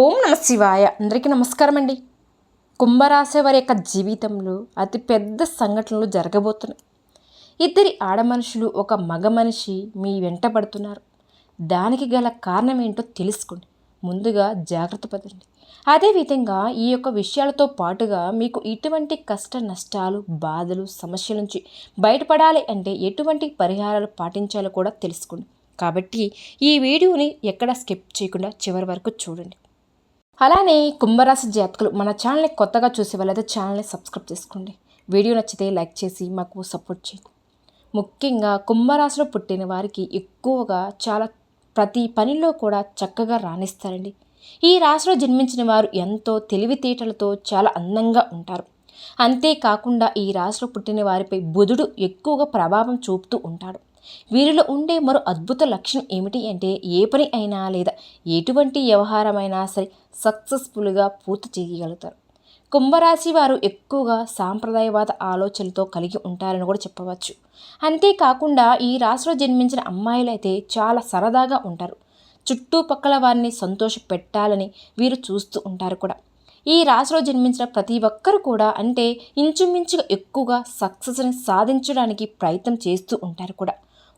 ఓం నమ శివాయ. అందరికీ నమస్కారం అండి కుంభరాశి వారి యొక్క జీవితంలో అతి పెద్ద సంఘటనలు జరగబోతున్నాయి. ఇద్దరి ఆడ మనుషులు ఒక మగ మనిషి మీ వెంట పడుతున్నారు. దానికి గల కారణం ఏంటో తెలుసుకోండి. ముందుగా జాగ్రత్త పడండి అదేవిధంగా ఈ యొక్క విషయాలతో పాటుగా మీకు ఇటువంటి కష్ట నష్టాలు బాధలు సమస్యల నుంచి బయటపడాలి అంటే ఎటువంటి పరిహారాలు పాటించాలో కూడా తెలుసుకోండి. కాబట్టి ఈ వీడియోని ఎక్కడ స్కిప్ చేయకుండా చివరి వరకు చూడండి. అలానే కుంభరాశి జాతకులు మన ఛానల్ని కొత్తగా చూసే వాళ్ళైతే ఛానల్ని సబ్స్క్రైబ్ చేసుకోండి. వీడియో నచ్చితే లైక్ చేసి మాకు సపోర్ట్ చేయండి. ముఖ్యంగా కుంభరాశిలో పుట్టిన వారికి ఎక్కువగా చాలా ప్రతి పనిలో కూడా చక్కగా రాణిస్తారండి. ఈ రాశిలో జన్మించిన వారు ఎంతో తెలివితేటలతో చాలా అందంగా ఉంటారు. అంతేకాకుండా ఈ రాశిలో పుట్టిన వారిపై బుధుడు ఎక్కువగా ప్రభావం చూపుతూ ఉంటాడు. వీరిలో ఉండే మరో అద్భుత లక్షణం ఏమిటి అంటే ఏ పని అయినా లేదా ఎటువంటి వ్యవహారమైనా సరే సక్సెస్ఫుల్గా పూర్తి చేయగలుగుతారు. కుంభరాశి వారు ఎక్కువగా సాంప్రదాయవాద ఆలోచనలతో కలిగి ఉంటారని కూడా చెప్పవచ్చు. అంతేకాకుండా ఈ రాశిలో జన్మించిన అమ్మాయిలు అయితే చాలా సరదాగా ఉంటారు. చుట్టుపక్కల వారిని సంతోష పెట్టాలని వీరు చూస్తూ ఉంటారు కూడా. ఈ రాశిలో జన్మించిన ప్రతి ఒక్కరు కూడా అంటే ఇంచుమించుగా ఎక్కువగా సక్సెస్ని సాధించడానికి ప్రయత్నం చేస్తూ ఉంటారు కూడా.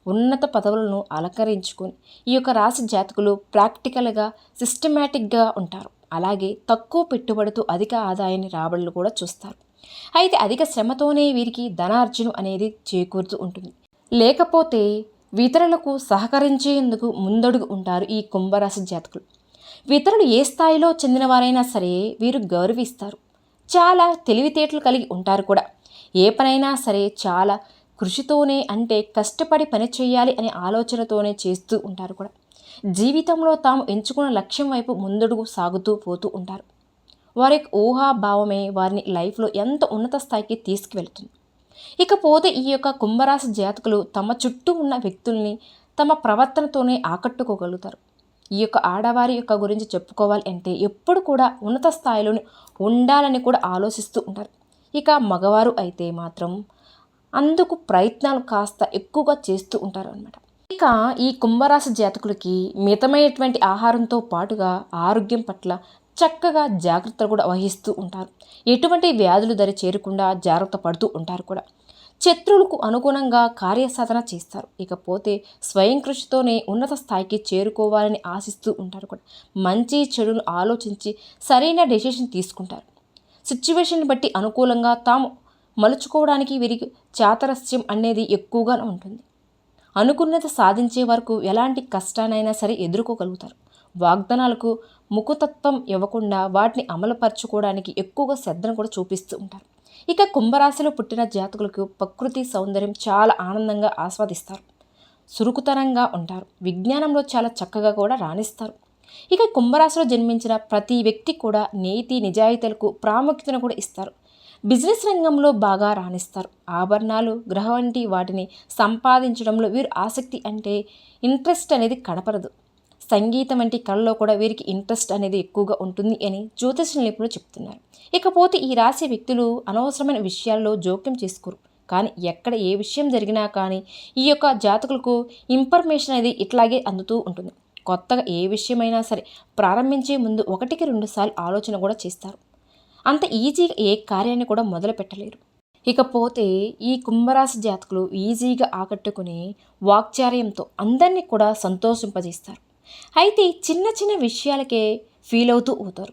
ఉన్నత పదవులను అలంకరించుకొని ఈ యొక్క రాశి జాతకులు ప్రాక్టికల్గా సిస్టమేటిక్గా ఉంటారు. అలాగే తక్కువ పెట్టుబడితో అధిక ఆదాయాన్ని రాబడులు కూడా చూస్తారు. అయితే అధిక శ్రమతోనే వీరికి ధనార్జనం అనేది చేకూరుతూ ఉంటుంది. లేకపోతే ఇతరులకు సహకరించేందుకు ముందడుగు ఉంటారు ఈ కుంభరాశి జాతకులు. ఇతరులు ఏ స్థాయిలో చెందినవారైనా సరే వీరు గౌరవిస్తారు. చాలా తెలివితేటలు కలిగి ఉంటారు కూడా. ఏ పనైనా సరే చాలా కృషితోనే అంటే కష్టపడి పని చేయాలి అనే ఆలోచనతోనే చేస్తూ ఉంటారు కూడా. జీవితంలో తాము ఎంచుకున్న లక్ష్యం వైపు ముందడుగు సాగుతూ పోతూ ఉంటారు. వారి ఊహాభావమే వారిని లైఫ్లో ఎంత ఉన్నత స్థాయికి తీసుకువెళ్తుంది. ఇకపోతే ఈ యొక్క కుంభరాశి జాతకులు తమ చుట్టూ ఉన్న వ్యక్తుల్ని తమ ప్రవర్తనతోనే ఆకట్టుకోగలుగుతారు. ఈ యొక్క ఆడవారి యొక్క గురించి చెప్పుకోవాలి అంటే ఎప్పుడు కూడా ఉన్నత స్థాయిలోనే ఉండాలని కూడా ఆలోచిస్తూ ఉంటారు. ఇక మగవారు అయితే మాత్రం అందుకు ప్రయత్నాలు కాస్త ఎక్కువగా చేస్తూ ఉంటారు అనమాట ఇక ఈ కుంభరాశి జాతకులకి మితమైనటువంటి ఆహారంతో పాటుగా ఆరోగ్యం పట్ల చక్కగా జాగ్రత్తలు కూడా వహిస్తూ ఉంటారు. ఎటువంటి వ్యాధులు దరి చేరకుండా జాగ్రత్త పడుతూ ఉంటారు కూడా. శత్రువులకు అనుగుణంగా కార్యసాధన చేస్తారు. ఇకపోతే స్వయం కృషితోనే ఉన్నత స్థాయికి చేరుకోవాలని ఆశిస్తూ ఉంటారు కూడా. మంచి చెడును ఆలోచించి సరైన డెసిషన్ తీసుకుంటారు. సిచ్యువేషన్ బట్టి అనుకూలంగా తాము మలుచుకోవడానికి వీరికి చాతరస్యం అనేది ఎక్కువగా ఉంటుంది. అనుకున్నది సాధించే వరకు ఎలాంటి కష్టానైనా సరే ఎదుర్కోగలుగుతారు. వాగ్దానాలకు ముఖతత్వం ఇవ్వకుండా వాటిని అమలుపరచుకోవడానికి ఎక్కువగా శ్రద్ధను కూడా చూపిస్తూ ఉంటారు. ఇక కుంభరాశిలో పుట్టిన జాతకులకు ప్రకృతి సౌందర్యం చాలా ఆనందంగా ఆస్వాదిస్తారు. చురుకుతనంగా ఉంటారు. విజ్ఞానంలో చాలా చక్కగా కూడా రాణిస్తారు. ఇక కుంభరాశిలో జన్మించిన ప్రతి వ్యక్తి కూడా నీతి నిజాయితీలకు ప్రాముఖ్యతను కూడా ఇస్తారు. బిజినెస్ రంగంలో బాగా రాణిస్తారు. ఆభరణాలు గ్రహ వంటి వాటిని సంపాదించడంలో వీరు ఆసక్తి అంటే ఇంట్రెస్ట్ అనేది కనపడదు. సంగీతం వంటి కళలో కూడా వీరికి ఇంట్రెస్ట్ అనేది ఎక్కువగా ఉంటుంది అని జ్యోతిష నిపుణులు చెప్తున్నారు. ఇకపోతే ఈ రాశి వ్యక్తులు అనవసరమైన విషయాల్లో జోక్యం చేసుకోరు. కానీ ఎక్కడ ఏ విషయం జరిగినా కానీ ఈ యొక్క జాతకులకు ఇన్ఫర్మేషన్ అనేది ఇట్లాగే అందుతూ ఉంటుంది. కొత్తగా ఏ విషయమైనా సరే ప్రారంభించే ముందు ఒకటికి రెండుసార్లు ఆలోచన కూడా చేస్తారు. అంత ఈజీగా ఏ కార్యాన్ని కూడా మొదలు పెట్టలేరు. ఇకపోతే ఈ కుంభరాశి జాతకులు ఈజీగా ఆకట్టుకుని వాక్చార్యంతో అందరినీ కూడా సంతోషింపజేస్తారు. అయితే చిన్న చిన్న విషయాలకే ఫీల్ అవుతూ పోతారు.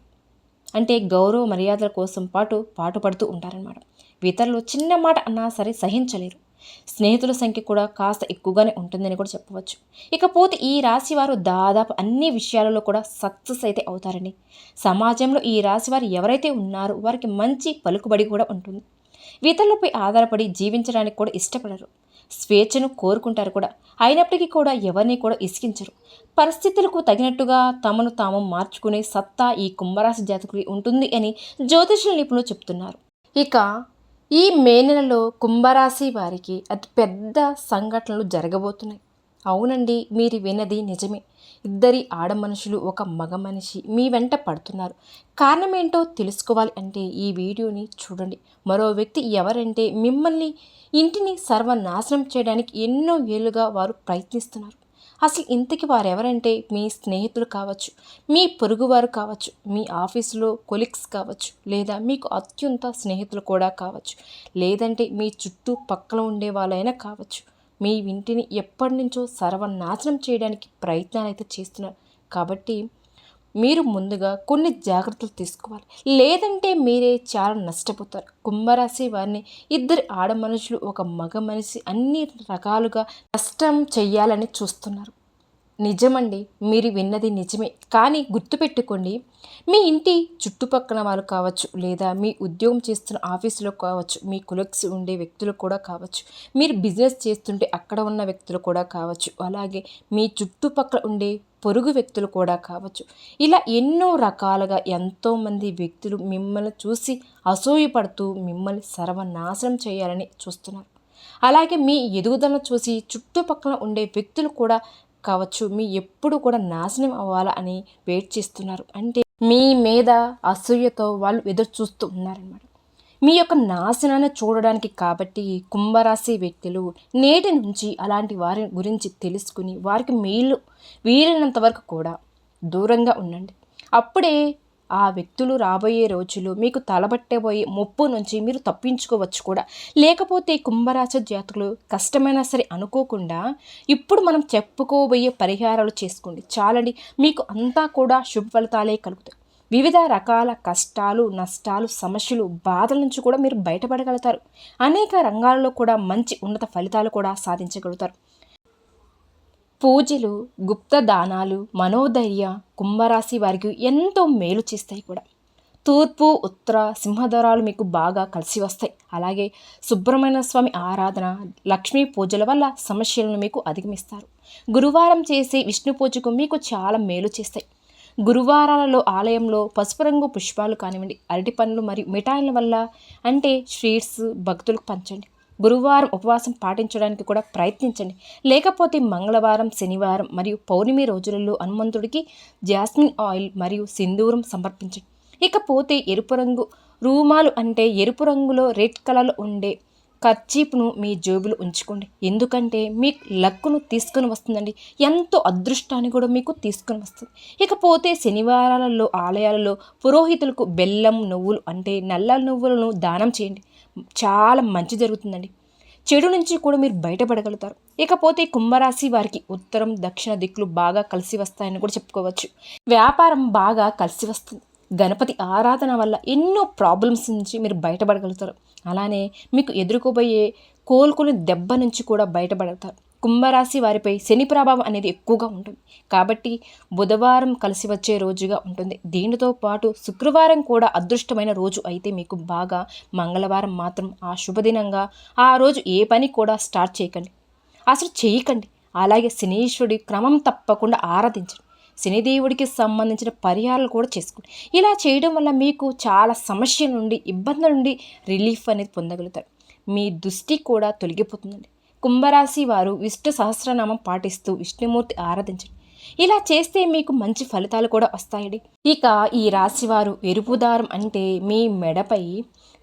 అంటే గౌరవ మర్యాదల కోసం పాటు పాటుపడుతూ ఉంటారనమాట ఇతరులు చిన్న మాట అన్నా సరే సహించలేరు. స్నేహితుల సంఖ్య కూడా కాస్త ఎక్కువగానే ఉంటుందని కూడా చెప్పవచ్చు. ఇకపోతే ఈ రాశి వారు దాదాపు అన్ని విషయాలలో కూడా సక్సెస్ అయితే అవుతారండి. సమాజంలో ఈ రాశి వారు ఎవరైతే ఉన్నారో వారికి మంచి పలుకుబడి కూడా ఉంటుంది. ఇతరులపై ఆధారపడి జీవించడానికి కూడా ఇష్టపడరు. స్వేచ్ఛను కోరుకుంటారు కూడా. అయినప్పటికీ కూడా ఎవరిని కూడా ఇసికించరు పరిస్థితులకు తగినట్టుగా తమను తాము మార్చుకునే సత్తా ఈ కుంభరాశి జాతకుడి ఉంటుంది అని జ్యోతిష నిపుణులు చెప్తున్నారు. ఇక ఈ మే నెలలో కుంభరాశి వారికి అతి పెద్ద సంఘటనలు జరగబోతున్నాయి. అవునండి మీరు విన్నది నిజమే. ఇద్దరి ఆడ మనుషులు ఒక మగ మనిషి మీ వెంట పడుతున్నారు. కారణం ఏంటో తెలుసుకోవాలి అంటే ఈ వీడియోని చూడండి. మరో వ్యక్తి ఎవరంటే మిమ్మల్ని ఇంటిని సర్వనాశనం చేయడానికి ఎన్నో ఏళ్ళుగా వారు ప్రయత్నిస్తున్నారు. అసలు ఇంతకి వారెవరంటే మీ స్నేహితులు కావచ్చు మీ పొరుగువారు కావచ్చు మీ ఆఫీసులో కొలిక్స్ కావచ్చు లేదా మీకు అత్యంత స్నేహితులు కూడా కావచ్చు లేదంటే మీ చుట్టూ పక్కన ఉండే వాళ్ళైనా కావచ్చు. మీ ఇంటిని ఎప్పటి నుంచో సర్వనాశనం చేయడానికి ప్రయత్నాలు అయితే చేస్తున్నారు. కాబట్టి మీరు ముందుగా కొన్ని జాగ్రత్తలు తీసుకోవాలి. లేదంటే మీరే చాలా నష్టపోతారు. కుంభరాశి వారిని ఇద్దరు ఆడ మనుషులు ఒక మగ మనిషి అన్ని రకాలుగా నష్టం చెయ్యాలని చూస్తున్నారు. నిజమండి మీరు విన్నది నిజమే. కానీ గుర్తుపెట్టుకోండి మీ ఇంటి చుట్టుపక్కల వాళ్ళు కావచ్చు లేదా మీ ఉద్యోగం చేస్తున్న ఆఫీసులో కావచ్చు మీ కులక్స్ ఉండే వ్యక్తులు కూడా కావచ్చు మీరు బిజినెస్ చేస్తుంటే అక్కడ ఉన్న వ్యక్తులు కూడా కావచ్చు. అలాగే మీ చుట్టుపక్కల ఉండే పొరుగు వ్యక్తులు కూడా కావచ్చు. ఇలా ఎన్నో రకాలుగా ఎంతోమంది వ్యక్తులు మిమ్మల్ని చూసి అసూయపడుతూ మిమ్మల్ని సర్వనాశనం చేయాలని చూస్తున్నారు. అలాగే మీ ఎదుగుదలను చూసి చుట్టుపక్కల ఉండే వ్యక్తులు కూడా కావచ్చు. మీ ఎప్పుడు కూడా నాశనం అవ్వాలా అని వెయిట్ చేస్తున్నారు. అంటే మీ మీద అసూయతో వాళ్ళు ఎదురు చూస్తూ ఉన్నారనమాట మీ యొక్క నాశనాన్ని చూడడానికి కాబట్టి కుంభరాశి వ్యక్తులు నేటి నుంచి అలాంటి వారి గురించి తెలుసుకుని వారికి మేలు వీలైనంత వరకు కూడా దూరంగా ఉండండి. అప్పుడే ఆ వ్యక్తులు రాబోయే రోజులు మీకు తలబట్టబోయే ముప్పు నుంచి మీరు తప్పించుకోవచ్చు కూడా. లేకపోతే కుంభరాశి జాతకులు కష్టమైనా సరే అనుకోకుండా ఇప్పుడు మనం చెప్పుకోబోయే పరిహారాలు చేసుకోండి. చాలండి. మీకు అంతా కూడా శుభ ఫలితాలే కలుగుతాయి. వివిధ రకాల కష్టాలు నష్టాలు సమస్యలు బాధల నుంచి కూడా మీరు బయటపడగలుగుతారు. అనేక రంగాల్లో కూడా మంచి ఉన్నత ఫలితాలు కూడా సాధించగలుగుతారు. పూజలు గుప్త దానాలు మనోధైర్య కుంభరాశి వారికి ఎంతో మేలు చేస్తాయి కూడా. తూర్పు ఉత్తర సింహధరాలు మీకు బాగా కలిసి వస్తాయి. అలాగే సుబ్రహ్మణ్య స్వామి ఆరాధన లక్ష్మీ పూజల వల్ల సమస్యలను మీకు అధిగమిస్తారు. గురువారం చేసే విష్ణు పూజకు మీకు చాలా మేలు చేస్తాయి. గురువారాలలో ఆలయంలో పసుపు రంగు పుష్పాలు కానివ్వండి అరటి పండ్లు మరియు మిఠాయిల వల్ల అంటే స్వీట్స్ భక్తులకు పంచండి. గురువారం ఉపవాసం పాటించడానికి కూడా ప్రయత్నించండి. లేకపోతే మంగళవారం శనివారం మరియు పౌర్ణమి రోజులలో హనుమంతుడికి జాస్మిన్ ఆయిల్ మరియు సింధూరం సమర్పించండి. ఇకపోతే ఎరుపు రంగు రూమాలు అంటే ఎరుపు రంగులో రెడ్ కలర్లో ఉండే కర్చీప్ను మీ జేబులో ఉంచుకోండి. ఎందుకంటే మీ లక్కును తీసుకొని వస్తుందండి. ఎంతో అదృష్టాన్ని కూడా మీకు తీసుకొని వస్తుంది. ఇకపోతే శనివారాలలో ఆలయాలలో పురోహితులకు బెల్లం నువ్వులు అంటే నల్ల నువ్వులను దానం చేయండి. చాలా మంచి జరుగుతుందండి. చెడు నుంచి కూడా మీరు బయటపడగలుగుతారు. ఇకపోతే కుంభరాశి వారికి ఉత్తరం దక్షిణ దిక్కులు బాగా కలిసి వస్తాయని కూడా చెప్పుకోవచ్చు. వ్యాపారం బాగా కలిసి వస్తుంది. గణపతి ఆరాధన వల్ల ఎన్నో ప్రాబ్లమ్స్ నుంచి మీరు బయటపడగలుగుతారు. అలానే మీకు ఎదుర్కోబోయే కోలుకుని దెబ్బ నుంచి కూడా బయటపడతారు. కుంభరాశి వారిపై శని ప్రభావం అనేది ఎక్కువగా ఉంటుంది. కాబట్టి బుధవారం కలిసి వచ్చే రోజుగా ఉంటుంది. దీనితో పాటు శుక్రవారం కూడా అదృష్టమైన రోజు అయితే మీకు బాగా మంగళవారం మాత్రం ఆ శుభదినంగా ఆ రోజు ఏ పని కూడా స్టార్ట్ చేయకండి. అసలు చేయకండి. అలాగే శనీశ్వరుడి క్రమం తప్పకుండా ఆరాధించండి. శనిదేవుడికి సంబంధించిన పరిహారాలు కూడా చేసుకోండి ఇలా చేయడం వల్ల మీకు చాలా సమస్యల నుండి ఇబ్బందుల నుండి రిలీఫ్ అనేది పొందగలుగుతారు. మీ దృష్టి కూడా తొలగిపోతుందండి. కుంభరాశి వారు విష్ణు సహస్రనామం పాటిస్తూ విష్ణుమూర్తి ఆరాధించండి. ఇలా చేస్తే మీకు మంచి ఫలితాలు కూడా వస్తాయండి. ఇక ఈ రాశివారు ఎరుపు దారం అంటే మీ మెడపై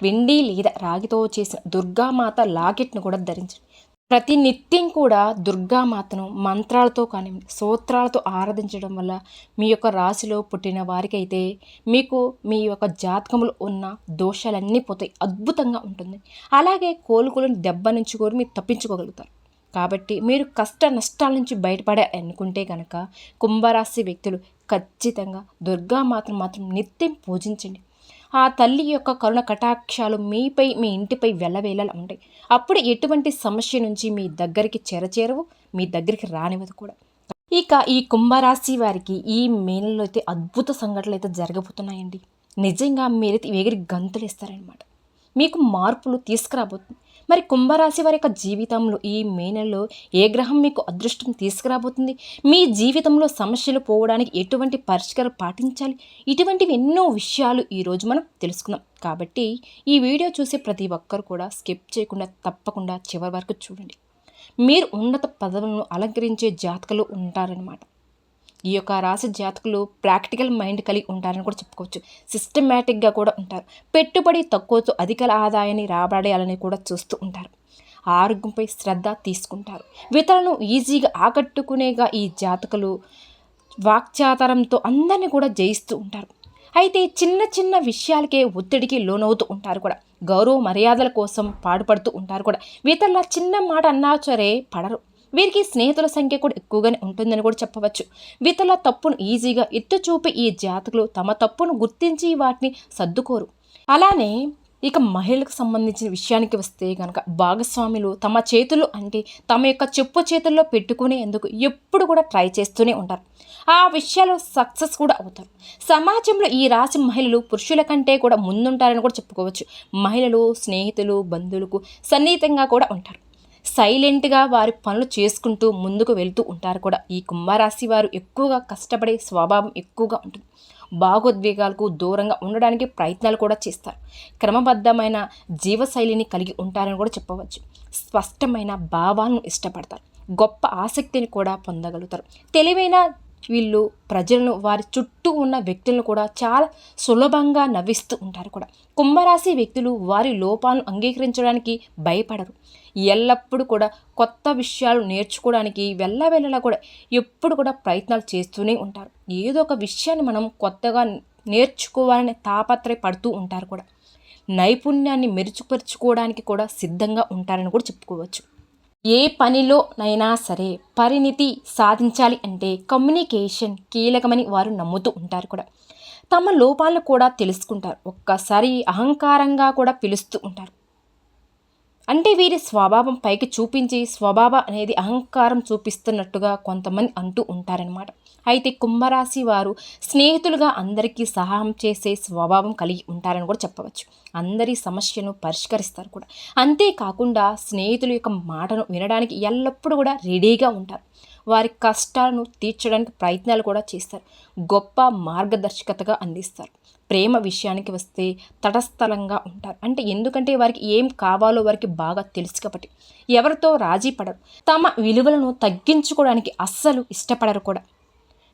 వెండి లేదా రాగితో చేసిన దుర్గామాత లాకెట్ను కూడా ధరించండి. ప్రతి నిత్యం కూడా దుర్గామాతను మంత్రాలతో కానీ సూత్రాలతో ఆరాధించడం వల్ల మీ యొక్క రాశిలో పుట్టిన వారికైతే మీకు మీ యొక్క జాతకంలో ఉన్న దోషాలన్నీ పోతాయి అద్భుతంగా ఉంటుంది. అలాగే కోలుకోలేని దెబ్బ నుంచి కూడా మీరు తప్పించుకోగలుగుతారు. కాబట్టి మీరు కష్ట నష్టాల నుంచి బయటపడే అనుకుంటే కనుక కుంభరాశి వ్యక్తులు ఖచ్చితంగా దుర్గామాతను మాత్రం నిత్యం పూజించండి. ఆ తల్లి యొక్క కరుణ కటాక్షాలు మీపై మీ ఇంటిపై వెళ్ళవేళలా ఉంటాయి. అప్పుడు ఎటువంటి సమస్య నుంచి మీ దగ్గరికి చేరచేరవు మీ దగ్గరికి రానివ్వదు కూడా. ఇక ఈ కుంభరాశి వారికి ఈ మేనలో అయితే అద్భుత సంఘటనలు అయితే జరగబోతున్నాయండి. నిజంగా మీరైతే ఎగిరి గంతులు ఇస్తారనమాట మీకు మార్పులు తీసుకురాబోతుంది మరి కుంభరాశి వారి యొక్క జీవితంలో ఈ మే నెలలో ఏ గ్రహం మీకు అదృష్టం తీసుకురాబోతుంది? మీ జీవితంలో సమస్యలు పోవడానికి ఎటువంటి పరిష్కారం పాటించాలి? ఇటువంటివి ఎన్నో విషయాలు ఈరోజు మనం తెలుసుకుందాం. కాబట్టి ఈ వీడియో చూసే ప్రతి ఒక్కరు కూడా స్కిప్ చేయకుండా తప్పకుండా చివరి వరకు చూడండి. మీరు ఉన్నత పదవులను అలంకరించే జాతకలు ఉంటారనమాట ఈ యొక్క రాశి జాతకులు ప్రాక్టికల్ మైండ్ కలిగి ఉంటారని కూడా చెప్పుకోవచ్చు. సిస్టమేటిక్గా కూడా ఉంటారు. పెట్టుబడి తక్కువతో అధిక ఆదాయాన్ని రాబడేయాలని కూడా చూస్తూ ఉంటారు. ఆరోగ్యంపై శ్రద్ధ తీసుకుంటారు. ఇతరులను ఈజీగా ఆకట్టుకునేగా ఈ జాతకులు వాక్చాతరంతో అందరినీ కూడా జయిస్తూ ఉంటారు. అయితే చిన్న చిన్న విషయాలకే ఒత్తిడికి లోనవుతూ ఉంటారు కూడా. గౌరవ మర్యాదల కోసం పాడుపడుతూ ఉంటారు కూడా. ఇతరుల చిన్న మాట అన్నా సరే పడరు. వీరికి స్నేహితుల సంఖ్య కూడా ఎక్కువగానే ఉంటుందని కూడా చెప్పవచ్చు. వీతల తప్పును ఈజీగా ఎత్తు చూపి ఈ జాతకులు తమ తప్పును గుర్తించి వాటిని సర్దుకోరు. అలానే ఇక మహిళలకు సంబంధించిన విషయానికి వస్తే కనుక భాగస్వాములు తమ చేతులు అంటే తమ యొక్క చెప్పు చేతుల్లో పెట్టుకునేందుకు ఎప్పుడు కూడా ట్రై చేస్తూనే ఉంటారు. ఆ విషయాలు సక్సెస్ కూడా అవుతారు. సమాజంలో ఈ రాశి మహిళలు పురుషుల కంటే కూడా ముందుంటారని కూడా చెప్పుకోవచ్చు. మహిళలు స్నేహితులు బంధువులకు సన్నిహితంగా కూడా ఉంటారు. సైలెంట్గా వారి పనులు చేసుకుంటూ ముందుకు వెళ్తూ ఉంటారు కూడా. ఈ కుంభరాశి వారు ఎక్కువగా కష్టపడే స్వభావం ఎక్కువగా ఉంటుంది. భావోద్వేగాలకు దూరంగా ఉండడానికి ప్రయత్నాలు కూడా చేస్తారు. క్రమబద్ధమైన జీవశైలిని కలిగి ఉంటారని కూడా చెప్పవచ్చు. స్పష్టమైన భావాలను ఇష్టపడతారు. గొప్ప ఆసక్తిని కూడా పొందగలుగుతారు. తెలివైన వీళ్ళు ప్రజలను వారి చుట్టూ ఉన్న వ్యక్తులను కూడా చాలా సులభంగా నవ్విస్తూ ఉంటారు కూడా. కుంభరాశి వ్యక్తులు వారి లోపాలను అంగీకరించడానికి భయపడరు. ఎల్లప్పుడూ కూడా కొత్త విషయాలు నేర్చుకోవడానికి వెళ్ళవెళ్ళలా కూడా ఎప్పుడు కూడా ప్రయత్నాలు చేస్తూనే ఉంటారు. ఏదో ఒక విషయాన్ని మనం కొత్తగా నేర్చుకోవాలని తాపత్రయపడుతూ ఉంటారు కూడా. నైపుణ్యాన్ని మెరుగుపరుచుకోవడానికి కూడా సిద్ధంగా ఉంటారని కూడా చెప్పుకోవచ్చు. ఏ పనిలోనైనా సరే పరిణితి సాధించాలి అంటే కమ్యూనికేషన్ కీలకమని వారు నమ్ముతూ ఉంటారు కూడా. తమ లోపాలను కూడా తెలుసుకుంటారు. ఒక్కసారి అహంకారంగా కూడా పిలుస్తూ ఉంటారు. అంటే వీరి స్వభావం పైకి చూపించి స్వభావ అనేది అహంకారం చూపిస్తున్నట్టుగా కొంతమంది అంటూ ఉంటారనమాట అయితే కుంభరాశి వారు స్నేహితులుగా అందరికీ సహాయం చేసే స్వభావం కలిగి ఉంటారని కూడా చెప్పవచ్చు. అందరి సమస్యను పరిష్కరిస్తారు కూడా. అంతేకాకుండా స్నేహితుల యొక్క మాటను వినడానికి ఎల్లప్పుడూ కూడా రెడీగా ఉంటారు. వారి కష్టాలను తీర్చడానికి ప్రయత్నాలు కూడా చేస్తారు. గొప్ప మార్గదర్శకతగా అందిస్తారు. ప్రేమ విషయానికి వస్తే తటస్థలంగా ఉంటారు. అంటే ఎందుకంటే వారికి ఏం కావాలో వారికి బాగా తెలుసు కాబట్టి. ఎవరితో రాజీ పడరు. తమ విలువలను తగ్గించుకోవడానికి అస్సలు ఇష్టపడరు కూడా.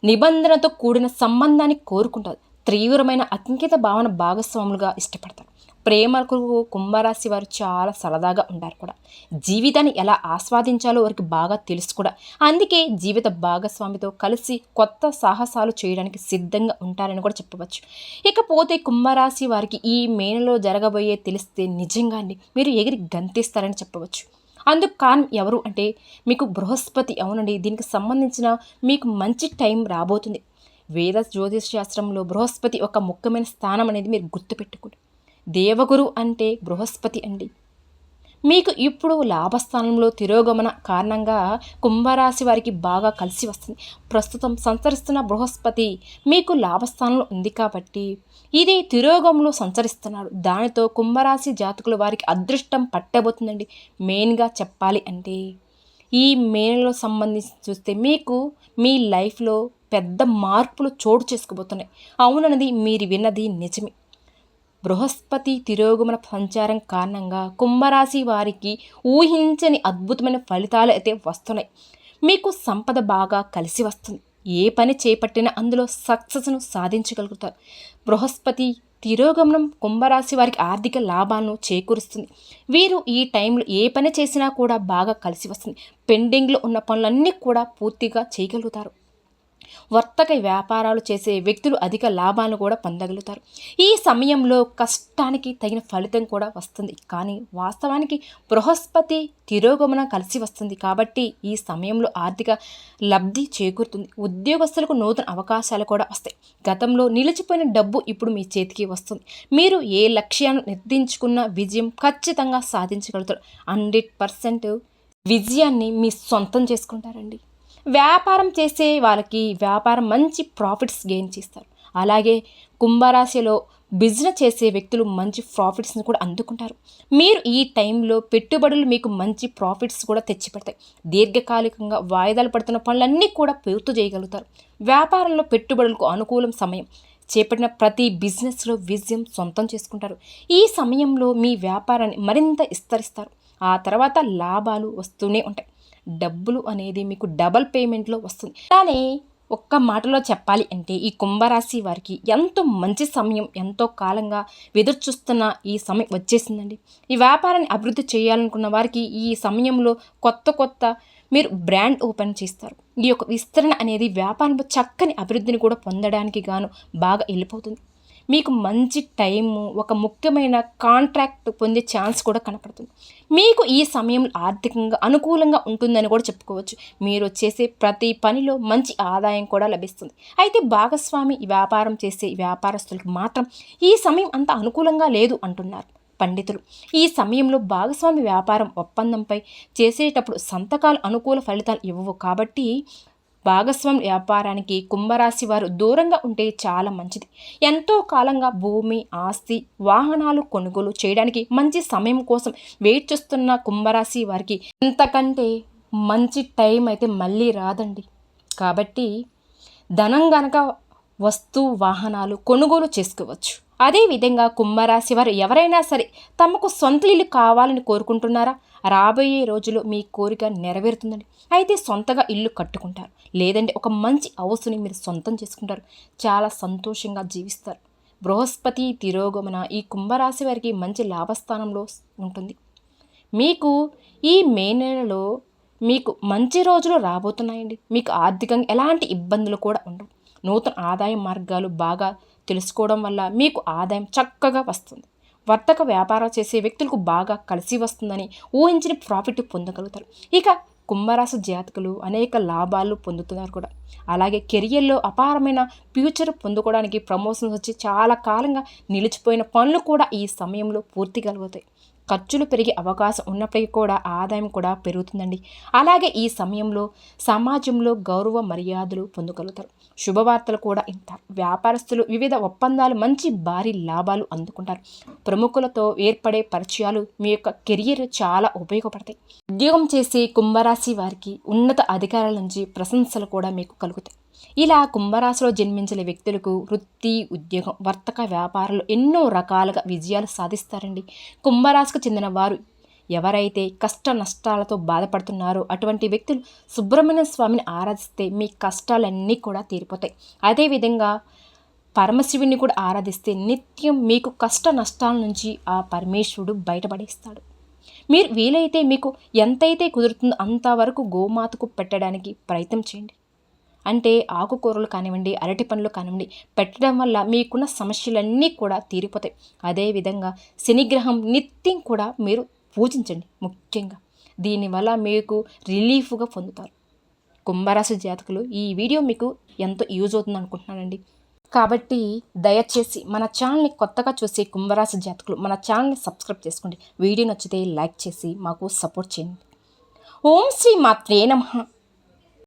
నిబంధనతో కూడిన సంబంధాన్ని కోరుకుంటారు. తీవ్రమైన అంకిత భావన భాగస్వాములుగా ఇష్టపడతారు. ప్రేమకు కుంభరాశి వారు చాలా సరదాగా ఉంటారు కూడా. జీవితాన్ని ఎలా ఆస్వాదించాలో వారికి బాగా తెలుసు కూడా. అందుకే జీవిత భాగస్వామితో కలిసి కొత్త సాహసాలు చేయడానికి సిద్ధంగా ఉంటారని కూడా చెప్పవచ్చు. ఇకపోతే కుంభరాశి వారికి ఈ మేనలో జరగబోయే తెలిస్తే నిజంగా మీరు ఎగిరి గంతిస్తారని చెప్పవచ్చు. అందుకు కారణం ఎవరు అంటే మీకు బృహస్పతి అవునండి. దీనికి సంబంధించిన మీకు మంచి టైం రాబోతుంది. వేద జ్యోతిష్ శాస్త్రంలో బృహస్పతి ఒక ముఖ్యమైన స్థానం అనేది మీరు గుర్తుపెట్టుకోండి. దేవగురు అంటే బృహస్పతి అండి. మీకు ఇప్పుడు లాభస్థానంలో తిరోగమన కారణంగా కుంభరాశి వారికి బాగా కలిసి వస్తుంది. ప్రస్తుతం సంచరిస్తున్న బృహస్పతి మీకు లాభస్థానంలో ఉంది కాబట్టి ఇది తిరోగంలో సంచరిస్తున్నాడు. దానితో కుంభరాశి జాతకులు వారికి అదృష్టం పట్టబోతుందండి. మెయిన్గా చెప్పాలి అంటే ఈ మేనలో సంబంధించి చూస్తే మీకు మీ లైఫ్లో పెద్ద మార్పులు చోటు చేసుకోబోతున్నాయి అవునన్నది మీరు విన్నది నిజమే. బృహస్పతి తిరోగమన సంచారం కారణంగా కుంభరాశి వారికి ఊహించని అద్భుతమైన ఫలితాలు అయితే వస్తున్నాయి. మీకు సంపద బాగా కలిసి వస్తుంది. ఏ పని చేపట్టినా అందులో సక్సెస్ను సాధించగలుగుతారు. బృహస్పతి తిరోగమనం కుంభరాశి వారికి ఆర్థిక లాభాలను చేకూరుస్తుంది. వీరు ఈ టైంలో ఏ పని చేసినా కూడా బాగా కలిసి వస్తుంది. పెండింగ్లో ఉన్న పనులన్నీ కూడా పూర్తిగా చేయగలుగుతారు. వర్తక వ్యాపారాలు చేసే వ్యక్తులు అధిక లాభాలను కూడా పొందగలుగుతారు. ఈ సమయంలో కష్టానికి తగిన ఫలితం కూడా వస్తుంది. కానీ వాస్తవానికి బృహస్పతి తిరోగమనం కలిసి వస్తుంది కాబట్టి ఈ సమయంలో ఆర్థిక లబ్ధి చేకూరుతుంది. ఉద్యోగస్తులకు నూతన అవకాశాలు కూడా వస్తాయి. గతంలో నిలిచిపోయిన డబ్బు ఇప్పుడు మీ చేతికి వస్తుంది. మీరు ఏ లక్ష్యాన్ని నిర్దించుకున్న విజయం ఖచ్చితంగా సాధించగలుగుతారు. హండ్రెడ్ పర్సెంట్ విజయాన్ని మీ సొంతం చేసుకుంటారండి. వ్యాపారం చేసే వాళ్ళకి వ్యాపారం మంచి ప్రాఫిట్స్ గెయిన్ చేస్తారు. అలాగే కుంభరాశిలో బిజినెస్ చేసే వ్యక్తులు మంచి ప్రాఫిట్స్ని కూడా అందుకుంటారు. మీరు ఈ టైంలో పెట్టుబడులు మీకు మంచి ప్రాఫిట్స్ కూడా తెచ్చిపెడతాయి. దీర్ఘకాలికంగా వాయిదాలు పడుతున్న పనులన్నీ కూడా పూర్తి చేయగలుగుతారు. వ్యాపారంలో పెట్టుబడులకు అనుకూలం సమయం. చేపట్టిన ప్రతి బిజినెస్లో విజయం సొంతం చేసుకుంటారు. ఈ సమయంలో మీ వ్యాపారాన్ని మరింత విస్తరిస్తారు. ఆ తర్వాత లాభాలు వస్తూనే ఉంటాయి. డబ్బులు అనేది మీకు డబల్ పేమెంట్లో వస్తుంది. కానీ ఒక్క మాటలో చెప్పాలి అంటే ఈ కుంభరాశి వారికి ఎంతో మంచి సమయం ఎంతో కాలంగా ఎదురు చూస్తున్న ఈ సమయం వచ్చేసిందండి. ఈ వ్యాపారాన్ని అభివృద్ధి చేయాలనుకున్న వారికి ఈ సమయంలో కొత్త కొత్త మీరు బ్రాండ్ ఓపెన్ చేస్తారు. ఈ యొక్క విస్తరణ అనేది వ్యాపారంలో చక్కని అభివృద్ధిని కూడా పొందడానికి గాను బాగా వెళ్ళిపోతుంది. మీకు మంచి టైము ఒక ముఖ్యమైన కాంట్రాక్ట్ పొందే ఛాన్స్ కూడా కనపడుతుంది. మీకు ఈ సమయం ఆర్థికంగా అనుకూలంగా ఉంటుందని కూడా చెప్పుకోవచ్చు. మీరు చేసే ప్రతి పనిలో మంచి ఆదాయం కూడా లభిస్తుంది. అయితే భాగస్వామి వ్యాపారం చేసే వ్యాపారస్తులకు మాత్రం ఈ సమయం అంత అనుకూలంగా లేదు అంటున్నారు పండితులు. ఈ సమయంలో భాగస్వామి వ్యాపారం ఒప్పందంపై చేసేటప్పుడు సంతకాలు అనుకూల ఫలితాలు ఇవ్వవు కాబట్టి భాగస్వామి వ్యాపారానికి కుంభరాశి వారు దూరంగా ఉంటే చాలా మంచిది. ఎంతో కాలంగా భూమి ఆస్తి వాహనాలు కొనుగోలు చేయడానికి మంచి సమయం కోసం వెయిట్ చేస్తున్న కుంభరాశి వారికి ఇంతకంటే మంచి టైం అయితే మళ్ళీ రాదండి. కాబట్టి ధనం గనక వస్తు వాహనాలు కొనుగోలు చేసుకోవచ్చు. అదేవిధంగా కుంభరాశి వారు ఎవరైనా సరే తమకు సొంత ఇల్లు కావాలని కోరుకుంటున్నారా? రాబోయే రోజుల్లో మీ కోరిక నెరవేరుతుందండి. అయితే సొంతగా ఇల్లు కట్టుకుంటారు. లేదంటే ఒక మంచి హౌస్ని మీరు సొంతం చేసుకుంటారు. చాలా సంతోషంగా జీవిస్తారు. బృహస్పతి తిరోగమన ఈ కుంభరాశి వారికి మంచి లాభస్థానంలో ఉంటుంది. మీకు ఈ మే నెలలో మీకు మంచి రోజులు రాబోతున్నాయండి. మీకు ఆర్థికంగా ఎలాంటి ఇబ్బందులు కూడా ఉండవు. నూతన ఆదాయ మార్గాలు బాగా తెలుసుకోవడం వల్ల మీకు ఆదాయం చక్కగా వస్తుంది. వర్తక వ్యాపారం చేసే వ్యక్తులకు బాగా కలిసి వస్తుందని ఊహించిన ప్రాఫిట్ పొందగలుగుతారు. ఇక కుంభరాశి జాతకులు అనేక లాభాలు పొందుతున్నారు కూడా. అలాగే కెరియర్లో అపారమైన ఫ్యూచర్ పొందుకోవడానికి ప్రమోషన్స్ వచ్చి చాలా కాలంగా నిలిచిపోయిన పనులు కూడా ఈ సమయంలో పూర్తి కలుగుతాయి. ఖర్చులు పెరిగే అవకాశం ఉన్నప్పటికీ కూడా ఆదాయం కూడా పెరుగుతుందండి. అలాగే ఈ సమయంలో సమాజంలో గౌరవ మర్యాదలు పొందగలుగుతారు. శుభవార్తలు కూడా ఇంత. వ్యాపారస్తులు వివిధ ఒప్పందాలు మంచి భారీ లాభాలు అందుకుంటారు. ప్రముఖులతో ఏర్పడే పరిచయాలు మీ యొక్క కెరియర్ చాలా ఉపయోగపడతాయి. ఉద్యోగం చేసే కుంభరాశి వారికి ఉన్నత అధికారుల నుంచి ప్రశంసలు కూడా మీకు కలుగుతాయి. ఇలా కుంభరాశిలో జన్మించిన వ్యక్తులకు వృత్తి ఉద్యోగం వర్తక వ్యాపారాలు ఎన్నో రకాలుగా విజయాలు సాధిస్తారండి. కుంభరాశికి చెందిన వారు ఎవరైతే కష్ట నష్టాలతో బాధపడుతున్నారో అటువంటి వ్యక్తులు సుబ్రహ్మణ్య స్వామిని ఆరాధిస్తే మీ కష్టాలన్నీ కూడా తీరిపోతాయి. అదేవిధంగా పరమశివుని కూడా ఆరాధిస్తే నిత్యం మీకు కష్ట నష్టాల నుంచి ఆ పరమేశ్వరుడు బయటపడేస్తాడు. మీరు వీలైతే మీకు ఎంతైతే కుదురుతుందో అంతవరకు గోమాతకు పెట్టడానికి ప్రయత్నం చేయండి. అంటే ఆకుకూరలు కానివ్వండి అరటి పండ్లు కానివ్వండి పెట్టడం వల్ల మీకున్న సమస్యలన్నీ కూడా తీరిపోతాయి. అదేవిధంగా శనిగ్రహం నిత్యం కూడా మీరు పూజించండి ముఖ్యంగా. దీనివల్ల మీకు రిలీఫ్గా పొందుతారు. కుంభరాశి జాతకులు ఈ వీడియో మీకు ఎంతో యూజ్ అవుతుంది అనుకుంటున్నానండి. కాబట్టి దయచేసి మన ఛానల్ని కొత్తగా చూసే కుంభరాశి జాతకులు మన ఛానల్ని సబ్స్క్రైబ్ చేసుకోండి. వీడియో నచ్చితే లైక్ చేసి మాకు సపోర్ట్ చేయండి. ఓం శ్రీ మాత్రే నమ.